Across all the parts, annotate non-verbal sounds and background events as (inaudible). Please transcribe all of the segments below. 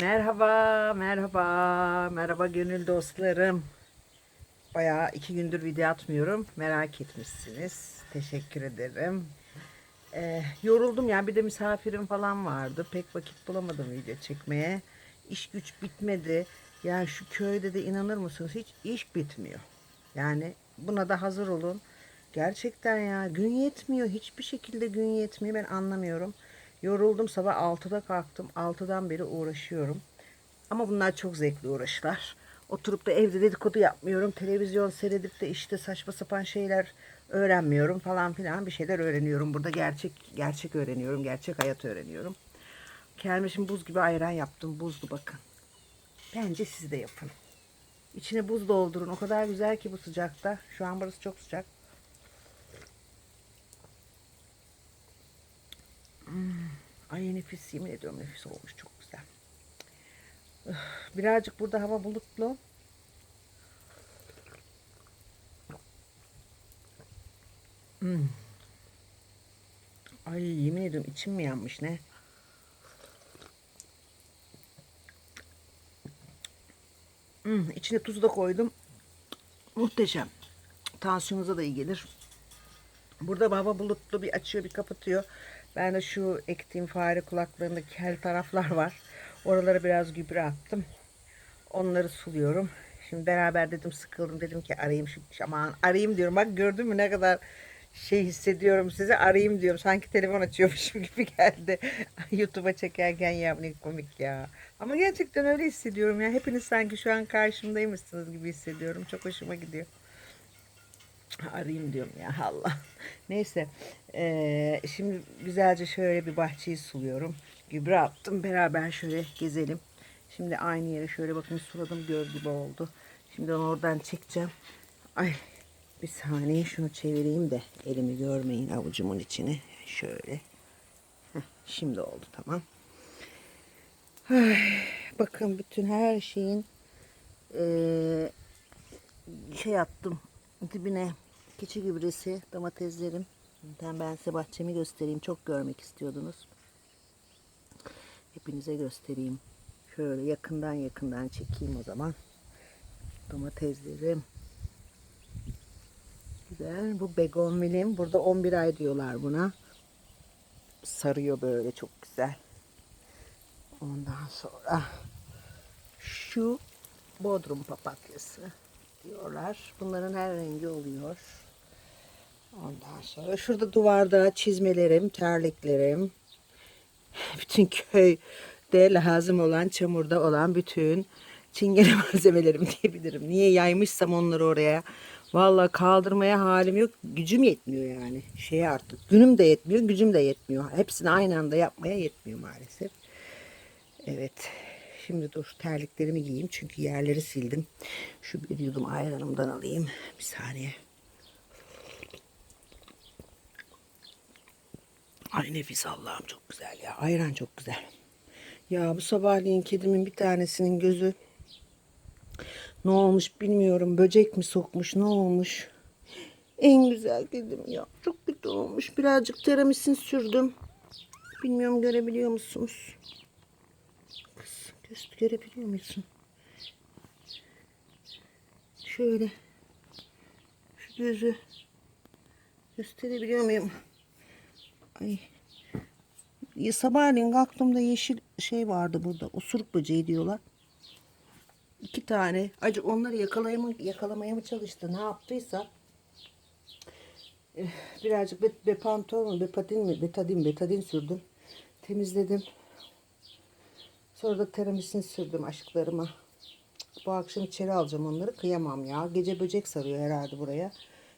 Merhaba, merhaba, merhaba gönül dostlarım. Bayağı iki gündür video atmıyorum. Merak etmişsiniz. Teşekkür ederim. Ee, yoruldum ya. Bir de misafirim falan vardı. Pek vakit bulamadım video çekmeye. İş güç bitmedi. Yani şu köyde de inanır mısınız hiç iş bitmiyor. Yani buna da hazır olun. Gerçekten ya gün yetmiyor. Hiçbir şekilde gün yetmiyor. Ben anlamıyorum. Yoruldum sabah 6'da kalktım. 6'dan beri uğraşıyorum. Ama bunlar çok zevkli uğraşlar. Oturup da evde dedikodu yapmıyorum. Televizyon seyredip de işte saçma sapan şeyler öğrenmiyorum falan filan. Bir şeyler öğreniyorum. Burada gerçek gerçek öğreniyorum. Gerçek hayat öğreniyorum. Kermişim buz gibi ayran yaptım. Buzlu bakın. Bence siz de yapın. İçine buz doldurun. O kadar güzel ki bu sıcakta. Şu an burası çok sıcak. Hmm. Ay nefis yemin ediyorum nefis olmuş çok güzel. Birazcık burada hava bulutlu. Hmm. Ay yemin ediyorum içim mi yanmış ne? Hmm, içine tuz da koydum. Muhteşem. Tansiyonunuza da iyi gelir. Burada hava bulutlu bir açıyor bir kapatıyor. Ben de şu ektiğim fare kulaklarında kel taraflar var. Oralara biraz gübre attım. Onları suluyorum. Şimdi beraber dedim sıkıldım dedim ki arayayım şu aman arayayım diyorum. Bak gördün mü ne kadar şey hissediyorum size arayayım diyorum. Sanki telefon açıyormuşum (laughs) gibi geldi. (laughs) YouTube'a çekerken ya ne komik ya. Ama gerçekten öyle hissediyorum ya. Hepiniz sanki şu an karşımdaymışsınız gibi hissediyorum. Çok hoşuma gidiyor. Arayayım diyorum ya Allah. (laughs) Neyse. eee, şimdi güzelce şöyle bir bahçeyi suluyorum. Gübre attım. Beraber şöyle gezelim. Şimdi aynı yere şöyle bakın suladım göl gibi oldu. Şimdi onu oradan çekeceğim. Ay bir saniye şunu çevireyim de elimi görmeyin avucumun içine. Şöyle. Heh, şimdi oldu tamam. Ay, bakın bütün her şeyin eee şey attım dibine keçi gübresi domateslerim. Ben, ben size bahçemi göstereyim. Çok görmek istiyordunuz. Hepinize göstereyim. Şöyle yakından yakından çekeyim o zaman. Domateslerim. Güzel. Bu begonvilim burada 11 ay diyorlar buna. Sarıyor böyle çok güzel. Ondan sonra şu bodrum papatyası diyorlar. Bunların her rengi oluyor. Ondan sonra şurada duvarda çizmelerim, terliklerim, (laughs) bütün köyde lazım olan, çamurda olan bütün çingene (laughs) malzemelerim diyebilirim. Niye yaymışsam onları oraya. Vallahi kaldırmaya halim yok. Gücüm yetmiyor yani. Şeye artık. Günüm de yetmiyor, gücüm de yetmiyor. Hepsini aynı anda yapmaya yetmiyor maalesef. Evet. Şimdi dur terliklerimi giyeyim çünkü yerleri sildim. Şu bir yudum ayranımdan alayım. Bir saniye. Ay nefis Allah'ım çok güzel ya. Ayran çok güzel. Ya bu sabahleyin kedimin bir tanesinin gözü ne olmuş bilmiyorum. Böcek mi sokmuş ne olmuş. En güzel kedim ya. Çok kötü olmuş. Birazcık teramisin sürdüm. Bilmiyorum görebiliyor musunuz? Göz görebiliyor musun? Şöyle şu gözü gösterebiliyor muyum? Ay. Sabahleyin kalktığımda yeşil şey vardı burada. Osuruk böceği diyorlar. İki tane. Acı onları yakalayama, yakalamaya mı çalıştı? Ne yaptıysa. Eh, Birazcık be, bepantol mu, bepatin mi, betadin, betadin sürdüm. Temizledim. Sonra da teramisin sürdüm aşıklarıma. Bu akşam içeri alacağım onları. Kıyamam ya. Gece böcek sarıyor herhalde buraya.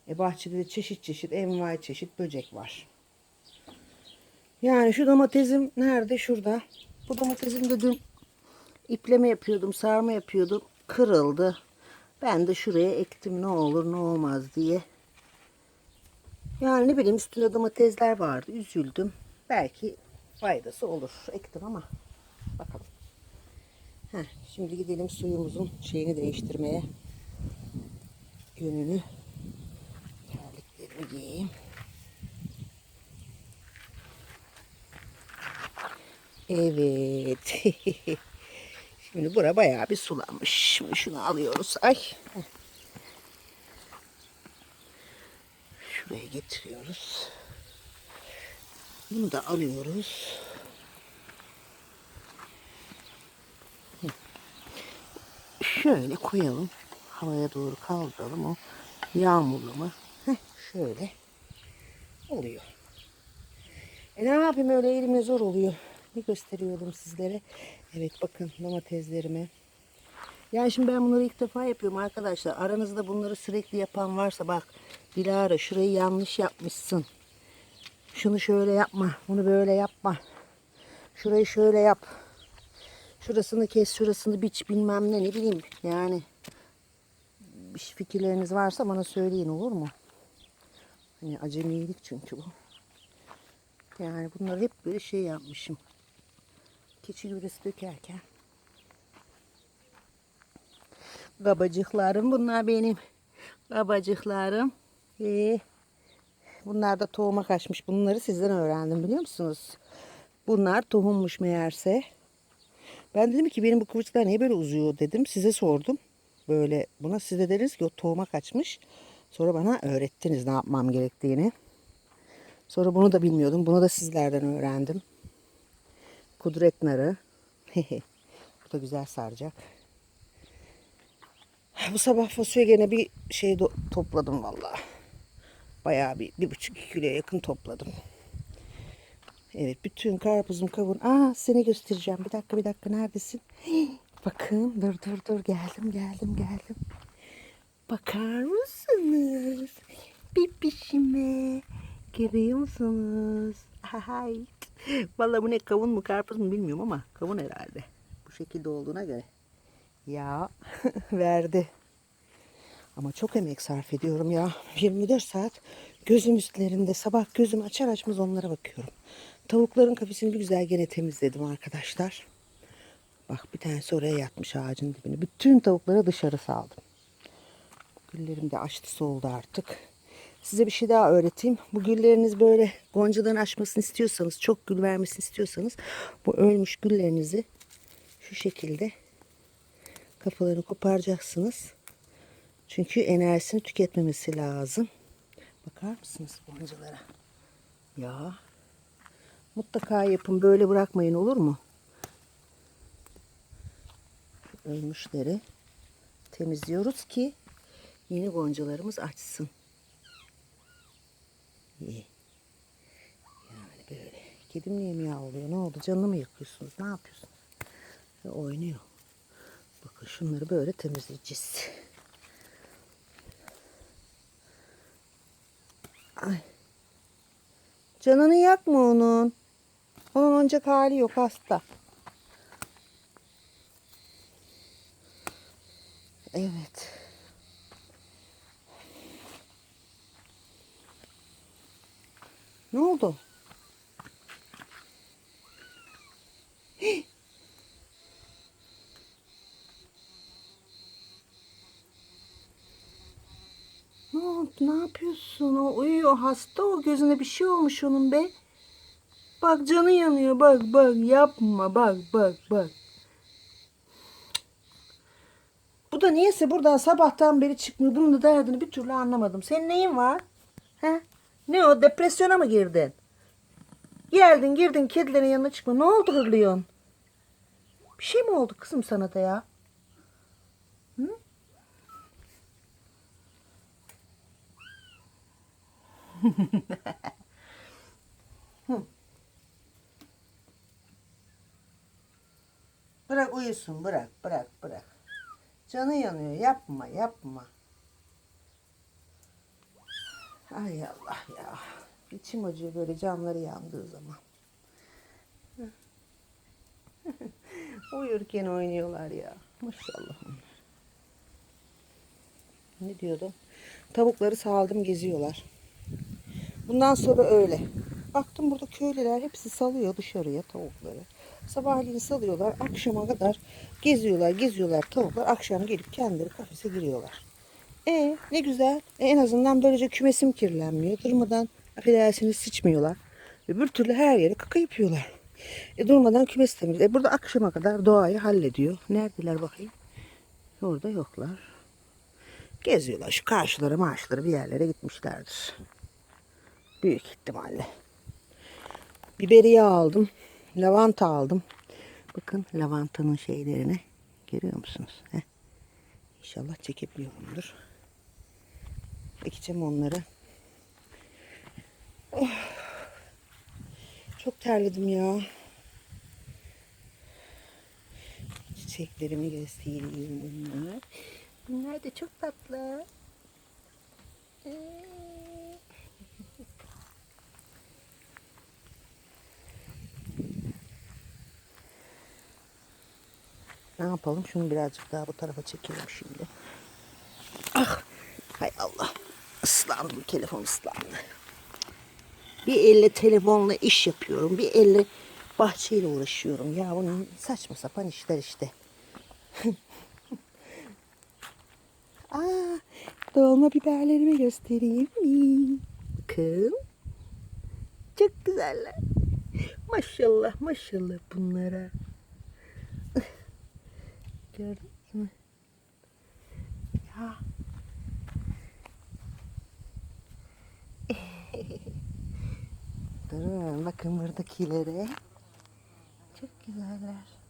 E bahçede de çeşit çeşit, envai çeşit böcek var. Yani şu domatesim nerede? Şurada. Bu domatesim de dün ipleme yapıyordum, sarma yapıyordum. Kırıldı. Ben de şuraya ektim ne olur ne olmaz diye. Yani ne bileyim üstünde domatesler vardı. Üzüldüm. Belki faydası olur. Ektim ama. Heh, şimdi gidelim suyumuzun şeyini değiştirmeye. Yönünü. Terliklerimi giyeyim. Evet. (laughs) Şimdi bura bayağı bir sulanmış. Şimdi şunu alıyoruz. Ay. Şuraya getiriyoruz. Bunu da alıyoruz. Şöyle koyalım. Havaya doğru kaldıralım o yağmurlu mu? Şöyle oluyor. E ne yapayım öyle elimle zor oluyor. Ne gösteriyorum sizlere? Evet bakın domateslerime. Yani şimdi ben bunları ilk defa yapıyorum arkadaşlar. Aranızda bunları sürekli yapan varsa bak Dilara şurayı yanlış yapmışsın. Şunu şöyle yapma. Bunu böyle yapma. Şurayı şöyle yap. Şurasını kes, şurasını biç bilmem ne ne bileyim. Yani fikirleriniz varsa bana söyleyin olur mu? Hani acemilik çünkü bu. Yani bunları hep böyle şey yapmışım. Keçi gübresi dökerken. Kabacıklarım bunlar benim. Kabacıklarım. Ee, bunlar da tohuma kaçmış. Bunları sizden öğrendim biliyor musunuz? Bunlar tohummuş meğerse. Ben dedim ki benim bu kıvırcıklar niye böyle uzuyor dedim. Size sordum. Böyle buna siz de dediniz ki o tohuma kaçmış. Sonra bana öğrettiniz ne yapmam gerektiğini. Sonra bunu da bilmiyordum. Bunu da sizlerden öğrendim. Kudret narı. (laughs) Bu da güzel saracak. Bu sabah fasulye gene bir şey topladım vallahi. Bayağı bir, bir buçuk kiloya yakın topladım. Evet bütün karpuzum kavun. Aa seni göstereceğim. Bir dakika bir dakika neredesin? Bakın dur dur dur geldim geldim geldim. Bakar mısınız? Pipişime. Görüyor musunuz? Hay. Vallahi bu ne kavun mu karpuz mu bilmiyorum ama kavun herhalde. Bu şekilde olduğuna göre. Ya (laughs) verdi. Ama çok emek sarf ediyorum ya. 24 saat gözüm üstlerinde. Sabah gözüm açar açmaz onlara bakıyorum. Tavukların kafesini güzel gene temizledim arkadaşlar. Bak bir tanesi oraya yatmış ağacın dibine. Bütün tavukları dışarı saldım. Güllerim de açtı soldu artık. Size bir şey daha öğreteyim. Bu gülleriniz böyle goncadan açmasını istiyorsanız, çok gül vermesini istiyorsanız bu ölmüş güllerinizi şu şekilde kafalarını koparacaksınız. Çünkü enerjisini tüketmemesi lazım. Bakar mısınız goncalara? Ya. Mutlaka yapın. Böyle bırakmayın olur mu? Ölmüşleri temizliyoruz ki yeni goncalarımız açsın. İyi. Yani böyle. Kedim niye miyavlıyor? Ne oldu? Canını mı yakıyorsunuz? Ne yapıyorsunuz? E, oynuyor. Bakın şunları böyle temizleyeceğiz. Ay. Canını yakma onun. Onun ancak hali yok hasta. Evet. Ne oldu? (gasps) Ne oldu? Ne yapıyorsun? O uyuyor hasta o gözüne bir şey olmuş onun be. Bak canı yanıyor bak bak yapma bak bak bak. Bu da niyeyse buradan sabahtan beri çıkmıyor. Bunun da derdini bir türlü anlamadım. Senin neyin var? He? Ne o depresyona mı girdin? Geldin girdin kedilerin yanına çıkma. Ne oldu hırlıyorsun? Bir şey mi oldu kızım sana da ya? Hı? (laughs) Bırak uyusun bırak bırak bırak. Canı yanıyor yapma yapma. Ay Allah ya. İçim acıyor böyle canları yandığı zaman. (laughs) Uyurken oynuyorlar ya. Maşallah. Ne diyordum? Tavukları saldım geziyorlar. Bundan sonra öyle. Baktım burada köylüler hepsi salıyor dışarıya tavukları. Sabahleyin salıyorlar. Akşama kadar geziyorlar, geziyorlar tavuklar. Akşam gelip kendileri kafese giriyorlar. E ne güzel. E, en azından böylece kümesim kirlenmiyor. Durmadan affedersiniz sıçmıyorlar. Öbür türlü her yere kaka yapıyorlar. E durmadan kümes temizliyor. E burada akşama kadar doğayı hallediyor. Neredeler bakayım? Orada yoklar. Geziyorlar. Şu karşılara marşlara bir yerlere gitmişlerdir. Büyük ihtimalle. Biberiye aldım. Lavanta aldım. Bakın lavantanın şeylerini görüyor musunuz? Heh. İnşallah çekebiliyorumdur. Ekeceğim onları. Oh. Çok terledim ya. Çiçeklerimi göstereyim bunlar. Bunlar da çok tatlı. Ee. Ne yapalım? Şunu birazcık daha bu tarafa çekelim şimdi. Ah! Hay Allah. Islandım. Telefon ıslandı. Bir elle telefonla iş yapıyorum. Bir elle bahçeyle uğraşıyorum. Ya bunun saçma sapan işler işte. Aa, (laughs) dolma biberlerimi göstereyim mi? Bakın. Çok güzeller. Maşallah maşallah bunlara. Gördünüz mü? Ya. (laughs) Durun bakın buradakilere. Çok güzeller.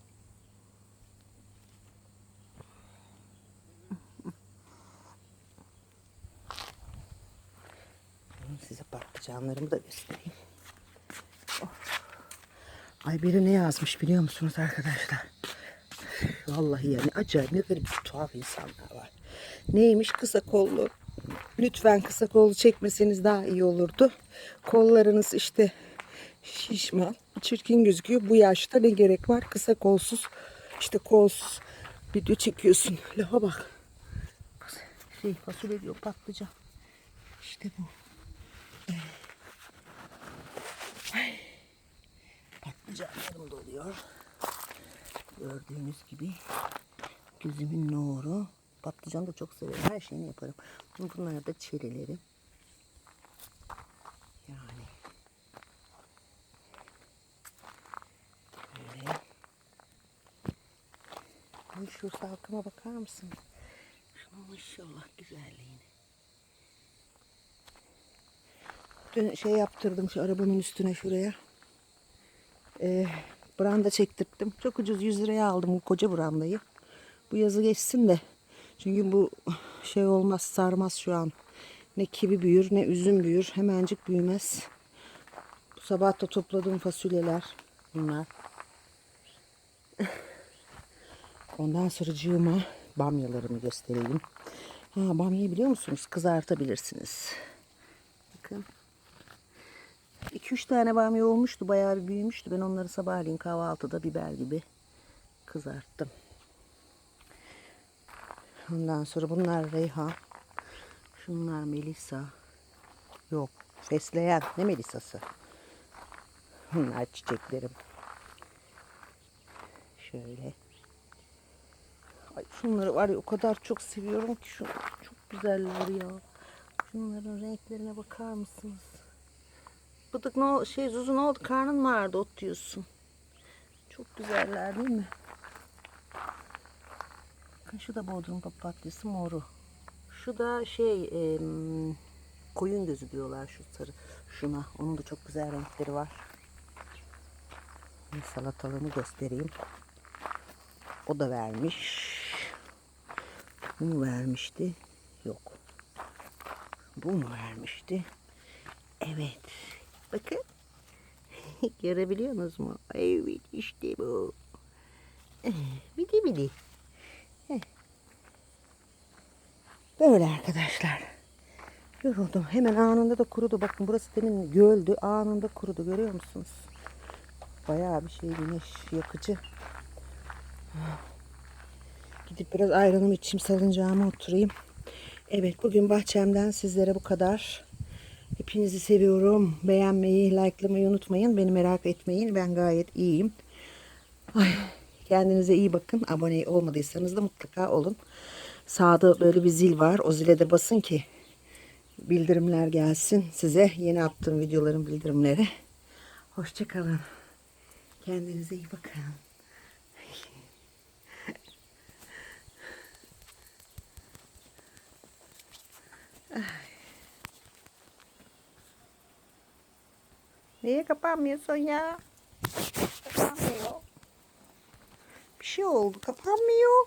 Size patlıcanlarımı da göstereyim. Oh. Ay biri ne yazmış biliyor musunuz arkadaşlar? Vallahi yani acayip ne garip tuhaf insanlar var. Neymiş kısa kollu. Lütfen kısa kollu çekmeseniz daha iyi olurdu. Kollarınız işte şişman, çirkin gözüküyor. Bu yaşta ne gerek var? Kısa kolsuz, işte kolsuz video çekiyorsun. Laha bak. Şey fasulye diyor patlıcan. İşte bu. Ay. Patlıcanlarım doluyor. Gördüğünüz gibi gözümün nuru. Patlıcan da çok severim. Her şeyini yaparım. Bunlar da çerilerim. Yani. Böyle. Ay şu salkıma bakar mısın? Şuna maşallah güzelliğine. Dün şey yaptırdım şu arabanın üstüne şuraya. Ee, branda çektirttim. Çok ucuz 100 liraya aldım bu koca brandayı. Bu yazı geçsin de. Çünkü bu şey olmaz sarmaz şu an. Ne kivi büyür ne üzüm büyür. Hemencik büyümez. Bu sabah da topladığım fasulyeler bunlar. Ondan sonra cığıma bamyalarımı göstereyim. Ha, bamyayı biliyor musunuz? Kızartabilirsiniz. Bakın. 2-3 tane bamya olmuştu. Bayağı bir büyümüştü. Ben onları sabahleyin kahvaltıda biber gibi kızarttım. Ondan sonra bunlar reyhan. Şunlar melisa. Yok. Fesleğen. Ne melisası? Bunlar çiçeklerim. Şöyle. Ay şunları var ya o kadar çok seviyorum ki şu çok güzeller ya. Şunların renklerine bakar mısınız? Bıdık ne oldu? Şey Zuzu ne oldu? Karnın mı ağrıdı? Ot diyorsun. Çok güzeller değil mi? Bakın şu da bodrum papatyası moru. Şu da şey em, koyun gözü diyorlar şu sarı şuna. Onun da çok güzel renkleri var. Bir salatalığımı göstereyim. O da vermiş. Bu mu vermişti? Yok. Bu mu vermişti? Evet. Bakın. (laughs) Görebiliyorsunuz mu? Evet işte bu. (laughs) Bidi bidi. Böyle arkadaşlar. Yoruldum. Hemen anında da kurudu. Bakın burası demin göldü. Anında kurudu. Görüyor musunuz? Bayağı bir şey güneş yakıcı. Gidip biraz ayranımı içeyim salıncağıma oturayım. Evet bugün bahçemden sizlere bu kadar. Hepinizi seviyorum. Beğenmeyi, likelamayı unutmayın. Beni merak etmeyin. Ben gayet iyiyim. Ay, kendinize iyi bakın. Abone olmadıysanız da mutlaka olun. Sağda böyle bir zil var. O zile de basın ki bildirimler gelsin size. Yeni attığım videoların bildirimleri. Hoşçakalın. Kendinize iyi bakın. Niye kapanmıyorsun ya? Kapanmıyor. Bir şey oldu. Kapanmıyor.